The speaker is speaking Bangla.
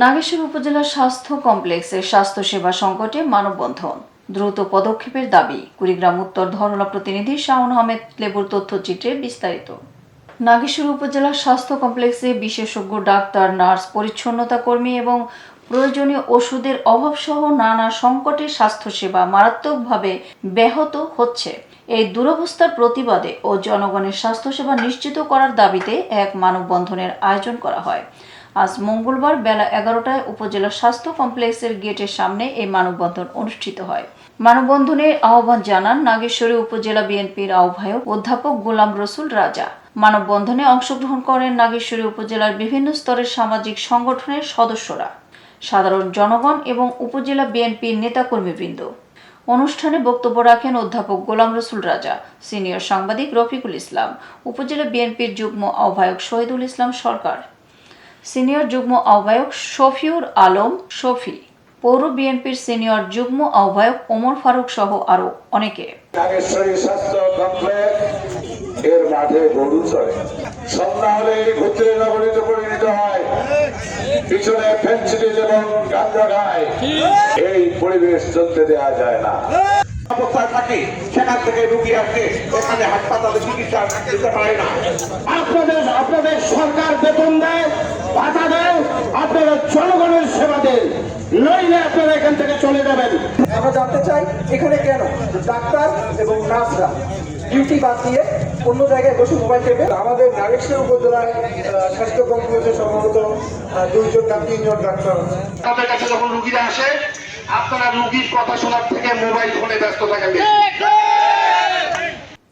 নাগেশ্বর উপজেলার স্বাস্থ্য কমপ্লেক্সের স্বাস্থ্যসেবা সংকটে মানববন্ধন। দ্রুত পদক্ষেপের দাবি কুড়িগ্রাম উত্তর ধরলা প্রতিনিধি শাওন আহমেদ লেবুর তথ্যচিত্রে বিস্তারিত। নাগেশ্বর উপজেলার স্বাস্থ্য কমপ্লেক্সে বিশেষজ্ঞ, ডাক্তার, নার্স, পরিচ্ছন্নতা কর্মী এবং প্রয়োজনীয় ওষুধের অভাবসহ নানা সংকটে স্বাস্থ্যসেবা মারাত্মকভাবে ব্যাহত হচ্ছে। এই দুরবস্থার প্রতিবাদে ও জনগণের স্বাস্থ্যসেবা নিশ্চিত করার দাবিতে এক মানববন্ধনের আয়োজন করা হয়। আজ মঙ্গলবার বেলা এগারোটায় উপজেলা স্বাস্থ্য কমপ্লেক্সের গেটের সামনে এই মানববন্ধন অনুষ্ঠিত হয়। মানববন্ধনের আহ্বান জানান নাগেশ্বরী উপজেলা বিএনপির আহ্বায়ক অধ্যাপক গোলাম রসুল রাজা। মানববন্ধনে অংশগ্রহণ করেন নাগেশ্বরী উপজেলার বিভিন্ন স্তরের সামাজিক সংগঠনের সদস্যরা। সাধারণ জনগণ এবং উপজেলা বিএনপির নেতাকর্মীবৃন্দ। অনুষ্ঠানে বক্তব্য রাখেন অধ্যাপক গোলাম রসুল রাজা, সিনিয়র সাংবাদিক রফিকুল ইসলাম, উপজেলা বিএনপির যুগ্ম আহ্বায়ক শহীদুল ইসলাম সরকার। সিনিয়র যুগ্ম আহ্বায়ক শফিউর আলম শফি পৌর বিএনপির সিনিয়র যুগ্ম আহ্বায়ক ওমর ফারুক সহ আরও অনেকে। নাগেশ্বরী স্বাস্থ্য কমপ্লেক্স এর মাঠে গরু সন্ধ্যা হলে ঘুরতে নগরীতে পরিণত হয়। পিছনে ফেন্সিডিল এবং খায় এই পরিবেশ চলতে দেওয়া যায় না। অবস্থায় থাকে সেখান থেকে রুগী আসে। এখানে হাসপাতালে চিকিৎসা দিতে পারে না। আপনাদের আপনাদের সরকার বেতন দেয় ভাতা দেয় আপনারা জনগণের সেবা দেন। নইলে আপনারা এখান থেকে চলে যাবেন। আমরা জানতে চাই এখানে কেন? ডাক্তার এবং নার্সরা ডিউটি বাদ দিয়ে অন্য জায়গায় বসে মোবাইল টেপে? আমাদের নাগেশ্বর উপজেলায় স্বাস্থ্য কমপ্লেক্সে সম্ভবত দুইজন না তিনজন ডাক্তার আপনাদের কাছে যখন রুগীরা আসে আপনারা রুগীর কথা শোনার থেকে মোবাইল ফোনে ব্যস্ত থাকেন।